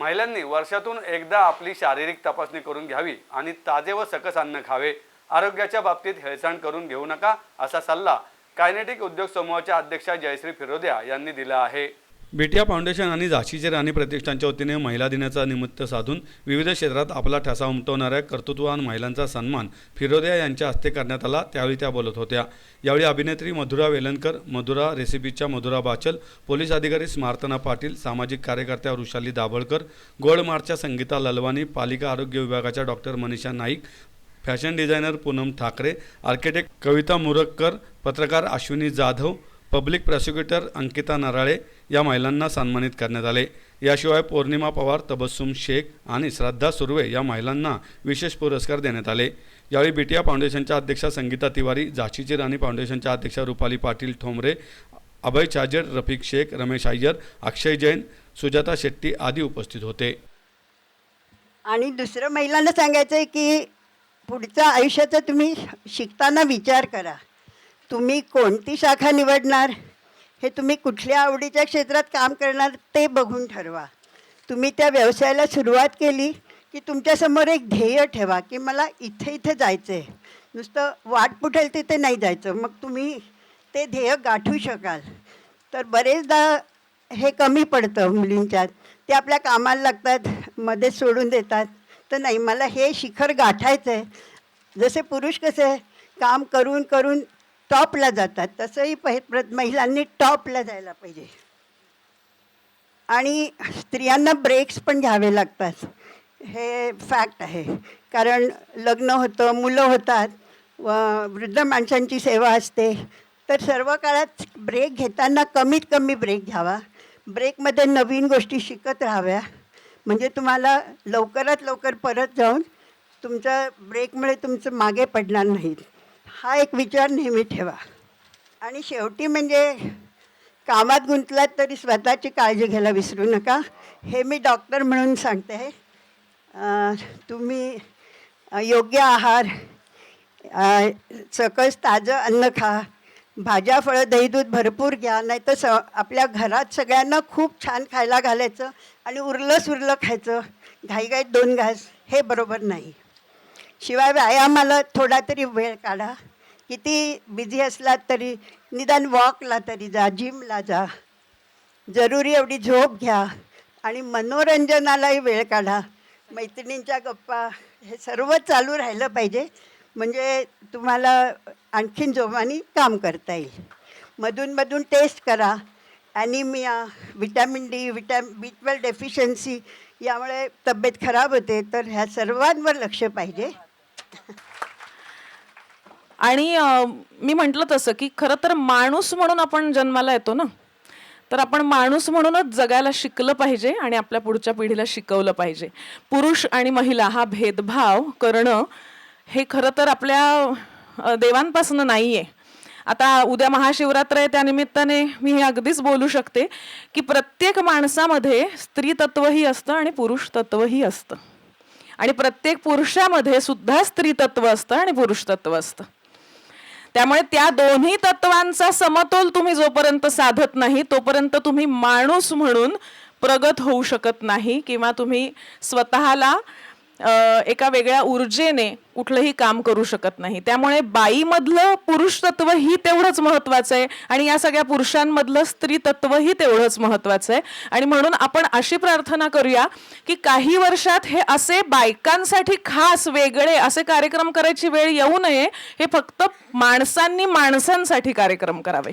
महिलांनी वर्षातून एकदा आपली शारीरिक तपासणी करून घ्यावी आणि ताजे व सकस अन्न खावे. आरोग्याच्या बाबतीत हेळसांड करून घेऊ नका असा सल्ला कायनेटिक उद्योग समूहाच्या अध्यक्षा जयश्री फिरोदिया यांनी दिला आहे. बिटिया फाउंडेशन आणि झाशीचे राणी प्रतिष्ठानच्या वतीने महिला दिनाचा निमित्त साधून विविध क्षेत्रात आपला ठसा उमटवणाऱ्या कर्तृत्ववान महिलांचा सन्मान फिरोदिया यांच्या हस्ते करण्यात आला त्यावेळी त्या बोलत होत्या. यावेळी अभिनेत्री मधुरा वेलणकर मधुरा रेसिपीच्या मधुरा बाचल पोलीस अधिकारी स्मार्तना पाटील सामाजिक कार्यकर्त्या वृषाली दाभोळकर गोल्ड मार्चच्या संगीता ललवानी पालिका आरोग्य विभागाच्या doctor Manisha Naik fashion designer Poonam Thackeray architect Kavita Murakkar पत्रकार अश्विनी जाधव पब्लिक प्रॉसिक्युटर अंकिता नराळे या महिलांना सन्मानित करण्यात आले. याशिवाय पौर्णिमा पवार तबस्सुम शेख आणि श्रद्धा सुर्वे या महिलांना विशेष पुरस्कार देण्यात आले. यावेळी बिटिया फाउंडेशनच्या अध्यक्षा संगीता तिवारी झाशीची राणी फाउंडेशनच्या अध्यक्षा रुपाली पाटील ठोंबरे अभय चाजेड रफिक शेख रमेश अय्यर अक्षय जैन सुजाता शेट्टी आदी उपस्थित होते. आणि दुसरं महिलांना सांगायचं आहे की पुढच्या आयुष्याचा तुम्ही शिकताना विचार करा. तुम्ही कोणती शाखा निवडणार? हे तुम्ही कुठल्या आवडीच्या क्षेत्रात काम करणार ते बघून ठरवा. तुम्ही त्या व्यवसायाला सुरुवात केली की तुमच्यासमोर एक ध्येय ठेवा की मला इथे इथे जायचं आहे नुसतं वाट पुठेल तिथे नाही जायचं. मग तुम्ही ते ध्येय गाठू शकाल. तर बरेचदा हे कमी पडतं मुलींच्यात. ते आपल्या कामाला लागतात मध्ये सोडून देतात. तर नाही मला हे शिखर गाठायचं आहे जसे पुरुष कसे काम करून करून टॉपला जातात. तसंही पहि महिलांनी टॉपला जायला पाहिजे. आणि स्त्रियांना ब्रेक्स पण घ्यावे लागतात. हे फॅक्ट आहे. कारण लग्न होतं मुलं होतात व वृद्ध माणसांची सेवा असते. तर सर्व काळात ब्रेक घेताना कमीत कमी ब्रेक घ्यावा. ब्रेकमध्ये नवीन गोष्टी शिकत राहाव्या. म्हणजे तुम्हाला लवकरात लवकर परत जाऊन तुमच्या ब्रेकमुळे तुमचं मागे पडणार नाहीत. हा एक विचार नेहमी ठेवा. आणि शेवटी म्हणजे कामात गुंतलात तरी स्वतःची काळजी घ्यायला विसरू नका. हे मी डॉक्टर म्हणून सांगते. आहे तुम्ही योग्य आहार सकस ताजं अन्न खा. भाज्या फळं दही दूध भरपूर घ्या. नाही तर स आपल्या घरात सगळ्यांना खूप छान खायला घालायचं आणि उरलं सुरलं खायचं. घाईघाईत दोन घास हे बरोबर नाही. शिवाय व्यायामाला थोडा तरी वेळ काढा. किती बिझी असलात तरी निदान वॉकला तरी जा जिमला जा. जरुरी एवढी झोप घ्या आणि मनोरंजनालाही वेळ काढा. मैत्रिणींच्या गप्पा हे सर्व चालू राहिलं पाहिजे. म्हणजे तुम्हाला आणखीन जोमाने काम करता येईल. मधूनमधून टेस्ट करा. Anaemia vitamin D vitamin B twelve deficiency यामुळे तब्येत खराब होते तर ह्या सर्वांवर लक्ष पाहिजे. आणि मी म्हटलं तसं की खरं तर माणूस म्हणून आपण जन्माला येतो ना? तर आपण माणूस म्हणूनच जगायला शिकलं पाहिजे आणि आपल्या पुढच्या पिढीला शिकवलं पाहिजे. पुरुष आणि महिला हा भेदभाव करणं हे खरं तर आपल्या देवांपासून नाही आहे आता उद्या महाशिवरात्र आहे त्यानिमित्ताने मी हे अगदीच बोलू शकते की प्रत्येक माणसामध्ये स्त्री तत्वही असतं आणि पुरुष तत्वही असतं. आणि प्रत्येक पुरुषामध्ये सुद्धा स्त्री तत्व असतं आणि पुरुष तत्व असतं. त्यामुळे त्या दोन्ही तत्वांचा समतोल तुम्ही जोपर्यंत साधत नाही तोपर्यंत तुम्ही माणूस म्हणून प्रगत होऊ शकत नाही किंवा तुम्ही स्वतःला एका वेगळ्या ऊर्जेने कुठलंही काम करू शकत नाही. त्यामुळे बाईमधलं पुरुष तत्व ही तेवढंच महत्वाचं आहे आणि या सगळ्या पुरुषांमधलं स्त्री तत्व ही तेवढंच महत्वाचं आहे. आणि म्हणून आपण अशी प्रार्थना करूया की काही वर्षात हे असे बायकांसाठी खास वेगळे असे कार्यक्रम करायची वेळ येऊ नये. हे फक्त माणसांनी माणसांसाठी कार्यक्रम करावे.